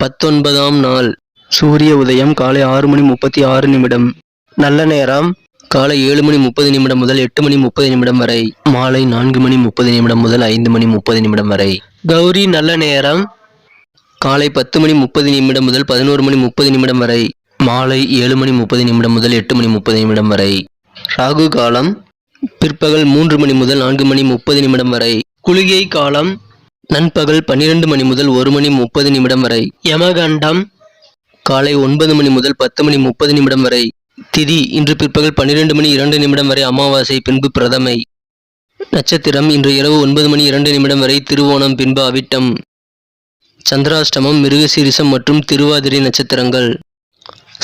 பத்தொன்பதாம் நாள் சூரிய உதயம் காலை ஆறு மணி முப்பத்தி ஆறு நிமிடம். நல்ல நேரம் காலை ஏழு மணி முப்பது நிமிடம் முதல் எட்டு மணி முப்பது நிமிடம் வரை. மாலை நான்கு மணி முப்பது நிமிடம் முதல் ஐந்து மணி முப்பது நிமிடம் வரை. கௌரி நல்ல நேரம் காலை பத்து மணி முப்பது நிமிடம் முதல் பதினோரு மணி முப்பது நிமிடம் வரை. மாலை ஏழு மணி முப்பது நிமிடம் முதல் எட்டு மணி முப்பது நிமிடம் வரை. ராகு காலம் பிற்பகல் மூன்று மணி முதல் நான்கு மணி முப்பது நிமிடம் வரை. குளிகை காலம் நண்பகல் பன்னிரண்டு மணி முதல் ஒரு மணி முப்பது நிமிடம் வரை. யமகண்டம். காலை ஒன்பது மணி முதல் பத்து மணி முப்பது நிமிடம் வரை. திதி இன்று பிற்பகல் பன்னிரண்டு மணி இரண்டு நிமிடம் வரை அமாவாசை பின்பு பிரதமை. நட்சத்திரம் இன்று இரவு ஒன்பது மணி இரண்டு நிமிடம் வரை திருவோணம் பின்பு அவிட்டம். சந்திராஷ்டமம் மிருகசீரிசம் மற்றும் திருவாதிரை நட்சத்திரங்கள்.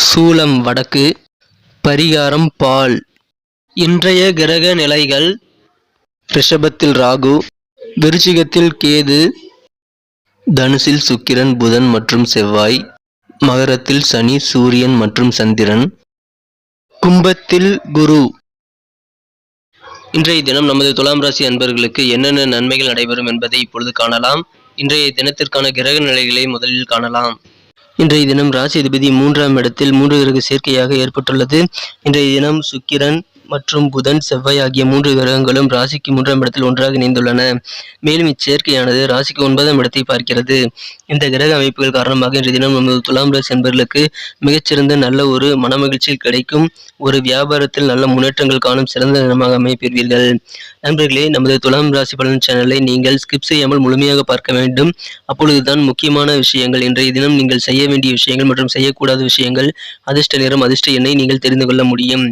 சூலம் வடக்கு. பரிகாரம் பால். இன்றைய கிரக நிலைகள். ரிஷபத்தில் ராகு. விருச்சிகத்தில் கேது தனுசில் சுக்கிரன் புதன் மற்றும் செவ்வாய் மகரத்தில் சனி சூரியன் மற்றும் சந்திரன் கும்பத்தில் குரு. இன்றைய தினம் நமது துலாம் ராசி அன்பர்களுக்கு என்னென்ன நன்மைகள் நடைபெறும் என்பதை இப்பொழுது காணலாம். இன்றைய தினத்திற்கான கிரக நிலைகளை முதலில் காணலாம். இன்றைய தினம் ராசி அதிபதி மூன்றாம் இடத்தில் மூன்று கிரக சேர்க்கையாக ஏற்பட்டுள்ளது. இன்றைய தினம் சுக்கிரன் மற்றும் புதன் செவ்வாய் ஆகிய மூன்று கிரகங்களும் ராசிக்கு மூன்றாம் இடத்தில் ஒன்றாக இணைந்துள்ளன. மேலும் இச்சேர்க்கையானது ராசிக்கு ஒன்பதாம் இடத்தை பார்க்கிறது. இந்த கிரக அமைப்புகள் காரணமாக இன்றைய தினம் நமது துலாம் ராசி என்பவர்களுக்கு மிகச்சிறந்த நல்ல ஒரு மனமகிழ்ச்சி கிடைக்கும். ஒரு வியாபாரத்தில் நல்ல முன்னேற்றங்கள் காணும் சிறந்த தினமாக அமைப்பீர்கள். நண்பர்களே நமது துலாம் ராசி பலன் சேனலை நீங்கள் ஸ்கிப் செய்யாமல் முழுமையாக பார்க்க வேண்டும். அப்பொழுதுதான் முக்கியமான விஷயங்கள் இன்றைய தினம் நீங்கள் செய்ய வேண்டிய விஷயங்கள் மற்றும் செய்யக்கூடாத விஷயங்கள் அதிர்ஷ்ட நேரம் அதிர்ஷ்ட எண்ணை நீங்கள் தெரிந்து கொள்ள முடியும்.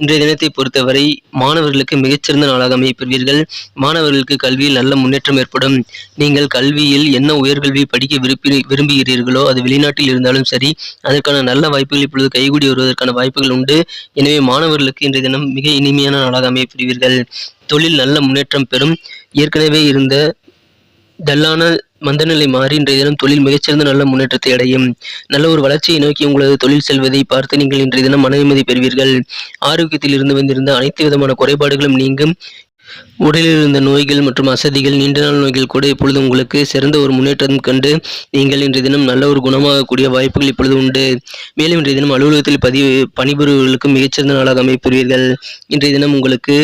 இன்றைய தினத்தை பொறுத்தவரை மாணவர்களுக்கு மிகச்சிறந்த நாளாக அமைப்பீர்கள். மாணவர்களுக்கு கல்வியில் நல்ல முன்னேற்றம் ஏற்படும். நீங்கள் கல்வியில் என்ன உயர்கல்வி படிக்க விரும்பி விரும்புகிறீர்களோ அது வெளிநாட்டில் இருந்தாலும் சரி அதற்கான நல்ல வாய்ப்புகள் இப்பொழுது கைகூடி வருவதற்கான வாய்ப்புகள் உண்டு. எனவே மாணவர்களுக்கு இன்றைய தினம் மிக இனிமையான நாளாக அமையப்படுவீர்கள் தொழில் நல்ல முன்னேற்றம் பெறும். ஏற்கனவே இருந்த டல்லான மந்தநிலை மாறி இன்றைய தினம் தொழில் மிகச்சிறந்த நல்ல முன்னேற்றத்தை அடையும். நல்ல ஒரு வளர்ச்சியை நோக்கி உங்களது தொழில் செல்வதை பார்த்து நீங்கள் இன்றைய தினம் மன நிம்மதி பெறுவீர்கள். ஆரோக்கியத்தில் இருந்து வந்திருந்த அனைத்து விதமான குறைபாடுகளும் நீங்கும். உடலில் இருந்த நோய்கள் மற்றும் அசதிகள் நீண்ட நாள் நோய்கள் கூட இப்பொழுது உங்களுக்கு சிறந்த ஒரு முன்னேற்றம் கண்டு நீங்கள் இன்றைய தினம் நல்ல ஒரு குணமாகக்கூடிய வாய்ப்புகள் இப்பொழுது உண்டு. மேலும் இன்றைய தினம் அலுவலகத்தில் பதிவு பணிபுரிவர்களுக்கு மிகச்சிறந்த நாளாக அமைப்பீர்கள். இன்றைய தினம் உங்களுக்கு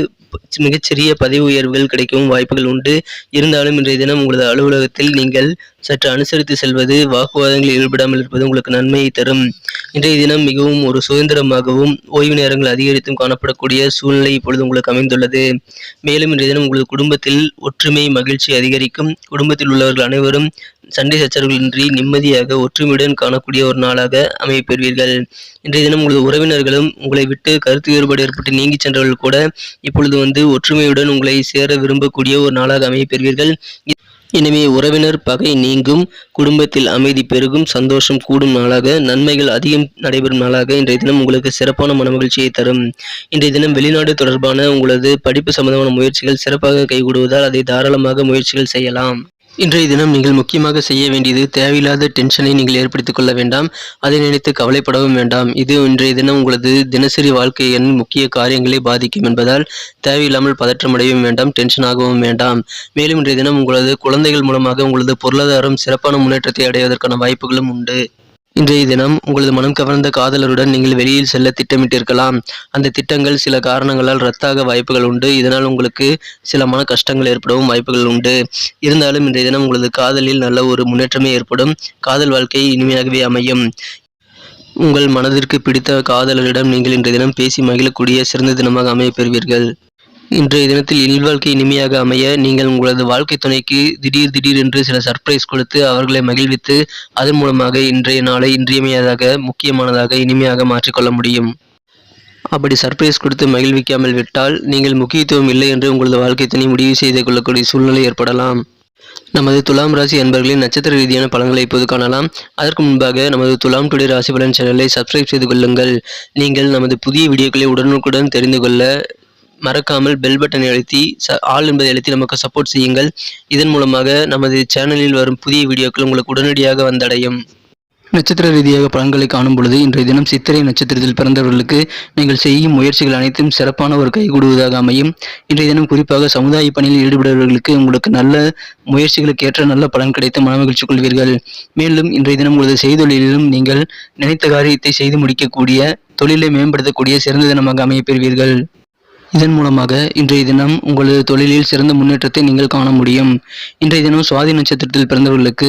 மிகச்சிறிய பதவி உயர்வுகள் கிடைக்கவும் வாய்ப்புகள் உண்டு. இருந்தாலும் இன்றைய தினம் உங்களது அலுவலகத்தில் நீங்கள் சற்று அனுசரித்து செல்வது வாக்குவாதங்களில் ஈடுபடாமல் இருப்பது உங்களுக்கு நன்மையை தரும். இன்றைய தினம் மிகவும் ஒரு சுதந்திரமாகவும் ஓய்வு நேரங்கள் அதிகரித்தும் காணப்படக்கூடிய சூழ்நிலை இப்பொழுது உங்களுக்கு அமைந்துள்ளது. மேலும் இன்றைய தினம் உங்களது குடும்பத்தில் ஒற்றுமை மகிழ்ச்சி அதிகரிக்கும். குடும்பத்தில் உள்ளவர்கள் அனைவரும் சண்டை சச்சரவுகளின்றி நிம்மதியாக ஒற்றுமையுடன் காணக்கூடிய ஒரு நாளாக அமைப்பெறுவீர்கள் இன்றைய தினம் உங்களது உறவினர்களும் உங்களை விட்டு கருத்து வேறுபாடு ஏற்பட்டு நீங்கி சென்றவர்கள் கூட இப்பொழுது வந்து ஒற்றுமையுடன் உங்களை சேர விரும்பக்கூடிய ஒரு நாளாக அமைப்பெறுவீர்கள் எனவே உறவினர் பகை நீங்கும் குடும்பத்தில் அமைதி பெருகும் சந்தோஷம் கூடும் நாளாக நன்மைகள் அதிகம் நடைபெறும் நாளாக இன்றைய தினம் உங்களுக்கு சிறப்பான மனமகிழ்ச்சியை தரும். இன்றைய தினம் வெளிநாடு தொடர்பான உங்களது படிப்பு சம்பந்தமான முயற்சிகள் சிறப்பாக கைகூடுவதால் அதை தாராளமாக முயற்சிகள் செய்யலாம். இன்றைய தினம் நீங்கள் முக்கியமாக செய்ய வேண்டியது தேவையில்லாத டென்ஷனை நீங்கள் ஏற்படுத்திக் கொள்ள வேண்டாம். அதை நினைத்து கவலைப்படவும் வேண்டாம். இது இன்றைய தினம் உங்களது தினசரி வாழ்க்கையின் முக்கிய காரியங்களை பாதிக்கும் என்பதால் தேவையில்லாமல் பதற்றமடையவும் வேண்டாம் டென்ஷன் ஆகவும் வேண்டாம். மேலும் இன்றைய தினம் உங்களது குழந்தைகள் மூலமாக உங்களது பொருளாதாரம் சிறப்பான முன்னேற்றத்தை அடைவதற்கான வாய்ப்புகளும் உண்டு. இன்றைய தினம் உங்களது மனம் கவர்ந்த காதலருடன் நீங்கள் வெளியில் செல்ல திட்டமிட்டிருக்கலாம். அந்த திட்டங்கள் சில காரணங்களால் ரத்தாக வாய்ப்புகள் உண்டு. இதனால் உங்களுக்கு சில மன கஷ்டங்கள் ஏற்படவும் வாய்ப்புகள் உண்டு. இருந்தாலும் இன்றைய தினம் உங்களது காதலில் நல்ல ஒரு முன்னேற்றமே ஏற்படும். காதல் வாழ்க்கை இனிமையாகவே அமையும். உங்கள் மனதிற்கு பிடித்த காதலரிடம் நீங்கள் இன்றைய தினம் பேசி மகிழக்கூடிய சிறந்த தினமாக அமைய பெறுவீர்கள். இன்றைய தினத்தில் இல்வாழ்க்கை இனிமையாக அமைய நீங்கள் உங்களது வாழ்க்கை துணைக்கு திடீர் திடீர் என்று சில சர்ப்ரைஸ் கொடுத்து அவர்களை மகிழ்வித்து அதன் மூலமாக இன்றைய நாளை இன்றியமையாதாக முக்கியமானதாக இனிமையாக மாற்றிக்கொள்ள முடியும். அப்படி சர்ப்ரைஸ் கொடுத்து மகிழ்விக்காமல் விட்டால் நீங்கள் முக்கியத்துவம் இல்லை என்று உங்களது வாழ்க்கை துணை முடிவு செய்து கொள்ளக்கூடிய சூழ்நிலை ஏற்படலாம். நமது துலாம் ராசி அன்பர்களின் நட்சத்திர ரீதியான பலன்களை இப்போது காணலாம். அதற்கு முன்பாக நமது துலாம் டுடே ராசி பலன் சேனலை சப்ஸ்கிரைப் செய்து கொள்ளுங்கள். நீங்கள் நமது புதிய வீடியோக்களை உடனுக்குடன் தெரிந்து கொள்ள மறக்காமல் பெல் பட்டனை அழுத்தி ச ஆல் என்பதை அழுத்தி நமக்கு சப்போர்ட் செய்யுங்கள். இதன் மூலமாக நமது சேனலில் வரும் புதிய வீடியோக்கள் உங்களுக்கு உடனடியாக வந்தடையும். நட்சத்திர ரீதியாக பலன்களை காணும் பொழுது இன்றைய தினம் சித்திரை நட்சத்திரத்தில் பிறந்தவர்களுக்கு நீங்கள் செய்யும் முயற்சிகள் அனைத்தும் சிறப்பான ஒரு கைகூடுவதாக அமையும். இன்றைய தினம் குறிப்பாக சமுதாய பணியில் ஈடுபடுபவர்களுக்கு உங்களுக்கு நல்ல முயற்சிகளுக்கு ஏற்ற நல்ல பலன் கிடைத்து மனமகிழ்ச்சி கொள்வீர்கள். மேலும் இன்றைய தினம் உங்களது செய்தொழிலிலும் நீங்கள் நினைத்த காரியத்தை செய்து முடிக்கக்கூடிய தொழிலை மேம்படுத்தக்கூடிய சிறந்த தினமாக அமைய பெறுவீர்கள். இதன் மூலமாக இன்றைய தினம் உங்களது தொழிலில் சிறந்த முன்னேற்றத்தை நீங்கள் காண முடியும். இன்றைய தினம் சுவாதி நட்சத்திரத்தில் பிறந்தவர்களுக்கு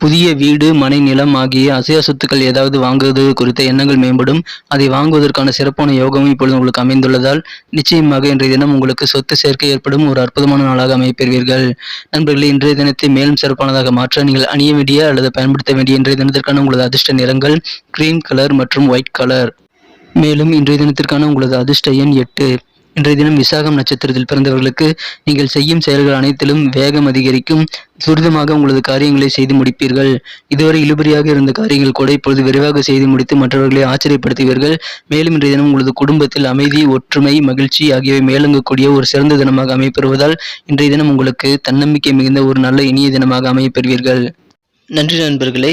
புதிய வீடு மனை நிலம் ஆகிய அசைய சொத்துக்கள் ஏதாவது வாங்குவது குறித்த எண்ணங்கள் மேம்படும். அதை வாங்குவதற்கான சிறப்பான யோகமும் இப்பொழுது உங்களுக்கு அமைந்துள்ளதால் நிச்சயமாக இன்றைய தினம் உங்களுக்கு சொத்து சேர்க்கை ஏற்படும் ஒரு அற்புதமான நாளாக அமைப்பெறுவீர்கள். நண்பர்களே இன்றைய தினத்தை மேலும் சிறப்பானதாக மாற்ற நீங்கள் அணிய வேண்டிய அல்லது பயன்படுத்த வேண்டிய இன்றைய தினத்திற்கான உங்களது அதிர்ஷ்ட நிறங்கள் கிரீம் கலர் மற்றும் ஒயிட் கலர். மேலும் இன்றைய தினத்திற்கான உங்களது அதிர்ஷ்ட எண் எட்டு. இன்றைய தினம் விசாகம் நட்சத்திரத்தில் பிறந்தவர்களுக்கு நீங்கள் செய்யும் செயல்கள் அனைத்திலும் வேகம் அதிகரிக்கும். துரிதமாக உங்களது காரியங்களை செய்து முடிப்பீர்கள். இதுவரை இழுபறியாக இருந்த காரியங்கள் கூட இப்பொழுது விரைவாக செய்து முடித்து மற்றவர்களை ஆச்சரியப்படுத்துவீர்கள். மேலும் இன்றைய தினம் உங்களது குடும்பத்தில் அமைதி ஒற்றுமை மகிழ்ச்சி ஆகியவை மேலங்கக்கூடிய ஒரு சிறந்த தினமாக அமைப்பெறுவதால் இன்றைய தினம் உங்களுக்கு தன்னம்பிக்கை மிகுந்த ஒரு நல்ல இனிய தினமாக அமையப்பெறுவீர்கள் நன்றி நண்பர்களே.